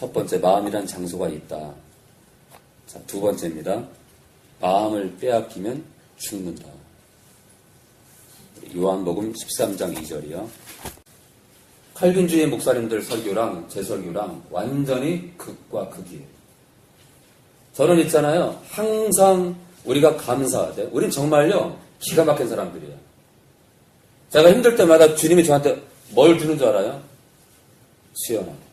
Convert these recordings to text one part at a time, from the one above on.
첫 번째, 마음이란 장소가 있다. 자, 두 번째입니다. 마음을 빼앗기면 죽는다. 요한복음 13장 2절이요. 칼빈주의 목사님들 설교랑 제 설교랑 완전히 극과 극이에요. 저는 있잖아요. 항상 우리가 감사하되, 우린 정말요, 기가 막힌 사람들이에요. 제가 힘들 때마다 주님이 저한테 뭘 주는 줄 알아요? 수연아.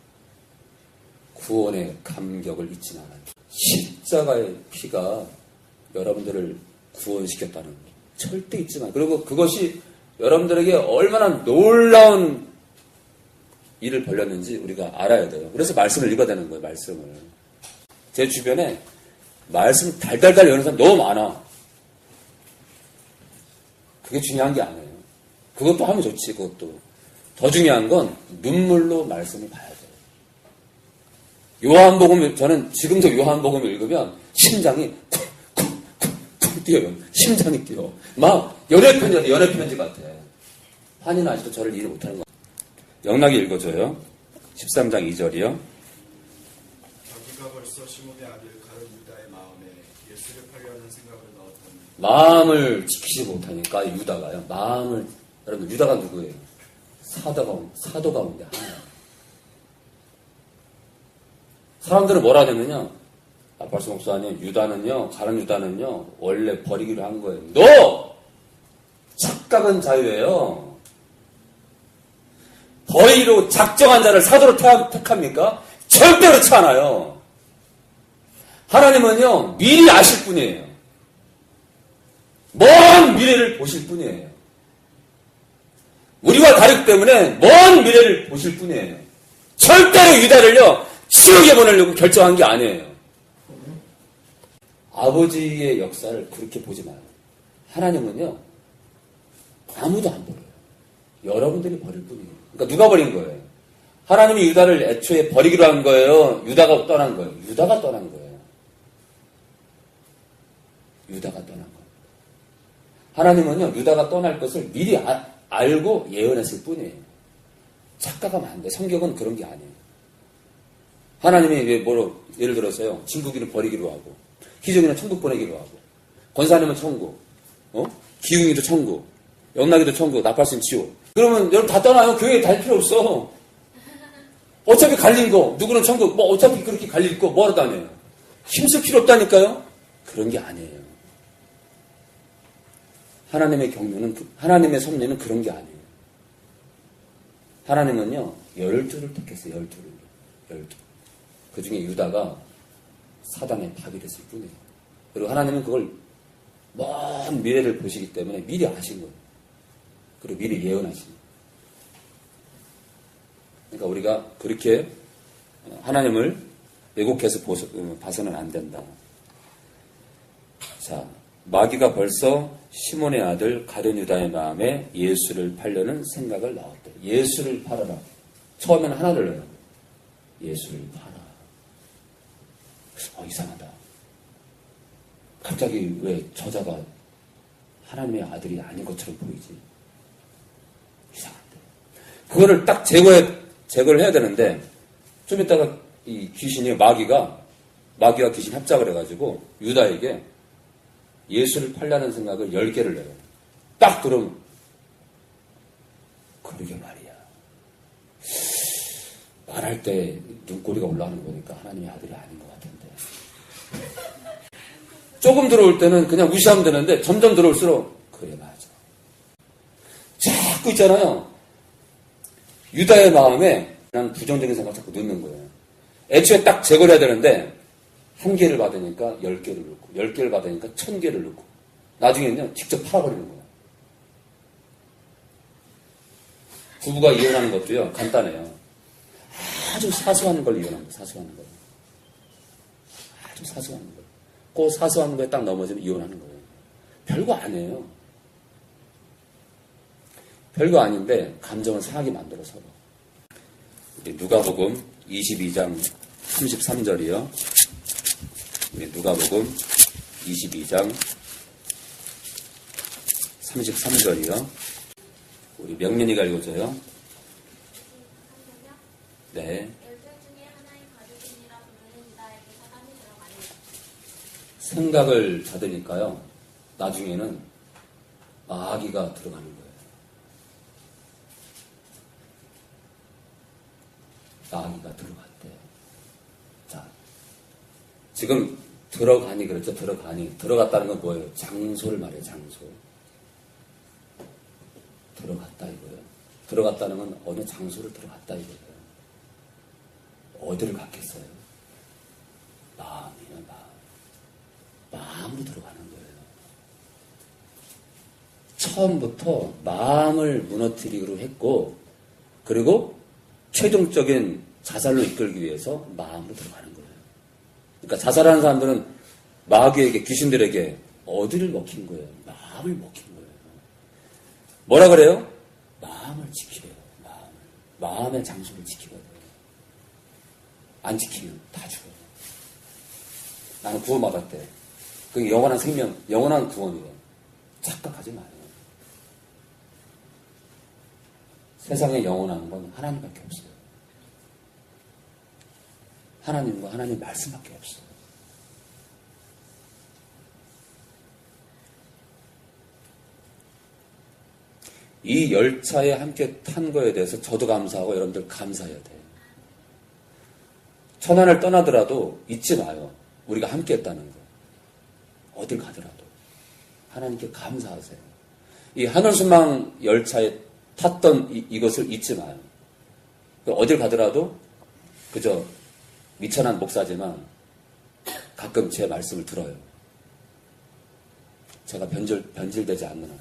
구원의 감격을 잊지 않아. 십자가의 피가 여러분들을 구원시켰다는 거. 절대 잊지 마. 그리고 그것이 여러분들에게 얼마나 놀라운 일을 벌렸는지 우리가 알아야 돼요. 그래서 말씀을 읽어야 되는 거예요, 말씀을. 제 주변에 말씀 달달달 여는 사람 너무 많아. 그게 중요한 게 아니에요. 그것도 하면 좋지, 그것도. 더 중요한 건 눈물로 말씀을 봐야 돼 요. 요한복음, 저는 지금도 요한복음을 읽으면 심장이 쿵쿵쿵쿵 뛰어요. 심장이 뛰어. 막 연애 편지, 연애 편지 같아. 환희는 아직도 저를 이해 못하는 거 영락이 읽어줘요. 13장 2절이요. 자기가 벌써 시몬의 아들 가룟 유다의 마음에 예수를 팔려는 생각을 넣었더니 마음을 지키지 못하니까 유다가요. 마음을 여러분 유다가 누구예요? 사도 가운데 사도 가운데 하나. 사람들은 뭐라 하냐면요. 아팔스 목사님 유다는요. 가는 유다는요. 원래 버리기로 한 거예요. 너 착각은 자유예요. 버리기로 작정한 자를 사도로 택- 택합니까? 절대 그렇지 않아요. 하나님은요 미리 아실 뿐이에요. 먼 미래를 보실 뿐이에요. 우리와 다르기 때문에 먼 미래를 보실 뿐이에요. 절대로 유다를요, 지옥에 보내려고 결정한 게 아니에요. 아버지의 역사를 그렇게 보지 마요. 하나님은요, 아무도 안 버려요. 여러분들이 버릴 뿐이에요. 그러니까 누가 버린 거예요? 하나님이 유다를 애초에 버리기로 한 거예요? 유다가 떠난 거예요? 유다가 떠난 거예요. 유다가 떠난 거예요. 하나님은요, 유다가 떠날 것을 미리 아- 알고 예언했을 뿐이에요. 착각하면 안 돼. 성경은 그런 게 아니에요. 하나님이 왜 뭐로, 예를 들어서요, 진국이는 버리기로 하고, 희정이는 천국 보내기로 하고, 권사님은 천국, 어? 기웅이도 천국, 영락이도 천국, 나팔신 지옥. 그러면 여러분 다 떠나요. 교회에 다닐 필요 없어. 어차피 갈린 거, 누구는 천국, 뭐 어차피 그렇게 갈릴 거 뭐하러 다녀요? 힘쓸 필요 없다니까요? 그런 게 아니에요. 하나님의 경륜은, 그- 하나님의 섭리는 그런 게 아니에요. 하나님은요, 열두를 택했어요, 열두를. 열두. 그 중에 유다가 사단에 파괴됐을 뿐이에요. 그리고 하나님은 그걸 먼 미래를 보시기 때문에 미리 아신 거예요. 그리고 미리 예언하신 거예요. 그러니까 우리가 그렇게 하나님을 왜곡해서 어, 봐서는 안 된다. 자, 마귀가 벌써 시몬의 아들 가룟 유다의 마음에 예수를 팔려는 생각을 넣었대. 예수를 팔아라. 처음에는 하나를 넣어요. 예수를 팔아. 어, 이상하다. 갑자기 왜 저자가 하나님의 아들이 아닌 것처럼 보이지? 이상한데. 그거를 딱 제거해, 제거를 해야 되는데, 좀 이따가 이 귀신이, 마귀가, 마귀와 귀신 합작을 해가지고, 유다에게 예수를 팔려는 생각을 10개를 내요. 딱 들으면, 그러게 말이야. 말할 때 눈꼬리가 올라오는 거니까 하나님의 아들이 아닌 것 같은데. 조금 들어올 때는 그냥 무시하면 되는데 점점 들어올수록 그래 맞아. 자꾸 있잖아요. 유다의 마음에 그냥 부정적인 생각 자꾸 넣는 거예요. 애초에 딱 제거를 해야 되는데 한 개를 받으니까 열 개를 넣고 열 개를 받으니까 천 개를 넣고 나중에는요 직접 팔아버리는 거예요. 부부가 이혼하는 것도요 간단해요. 아주 사소한 걸 이혼합니다. 사소한 걸. 아주 사소한 걸. 그 사소한 거에 딱 넘어지면 이혼하는 거예요. 별거 아니에요. 별거 아닌데 감정을 상하게 만들어 서로. 누가복음 22장 33절이요. 누가복음 22장 33절이요. 우리 명민이가 읽어줘요. 네. 열두 중에 하나인 가룟 생각을 받으니까요. 나중에는 마귀가 들어가는 거예요. 마귀가 들어갔대. 자, 지금 들어가니 그랬죠. 들어가니. 들어갔다는 건 뭐예요? 장소를 말해요. 장소. 들어갔다 이거예요. 들어갔다는 건 어느 장소를 들어갔다 이거예요. 어디를 갔겠어요 마음. 마음으로 들어가는 거예요. 처음부터 마음을 무너뜨리기로 했고, 그리고 최종적인 자살로 이끌기 위해서 마음으로 들어가는 거예요. 그러니까 자살하는 사람들은 마귀에게, 귀신들에게 어디를 먹힌 거예요? 마음을 먹힌 거예요. 뭐라 그래요? 마음을 지키래요, 마음을. 마음의 장소를 지키거든요. 안 지키면 다 죽어요. 나는 구원받았대. 그게 영원한 생명, 영원한 구원이래. 착각하지 마요. 세상에 영원한 건 하나님밖에 없어요. 하나님과 하나님 말씀밖에 없어요. 이 열차에 함께 탄 거에 대해서 저도 감사하고 여러분들 감사해야 돼요. 천안을 떠나더라도 잊지 마요. 우리가 함께 했다는 거. 어딜 가더라도. 하나님께 감사하세요. 이 하늘수망 열차에 탔던 이, 것을 잊지 마요. 어딜 가더라도 그저 미천한 목사지만 가끔 제 말씀을 들어요. 제가 변질, 변질되지 않는 한.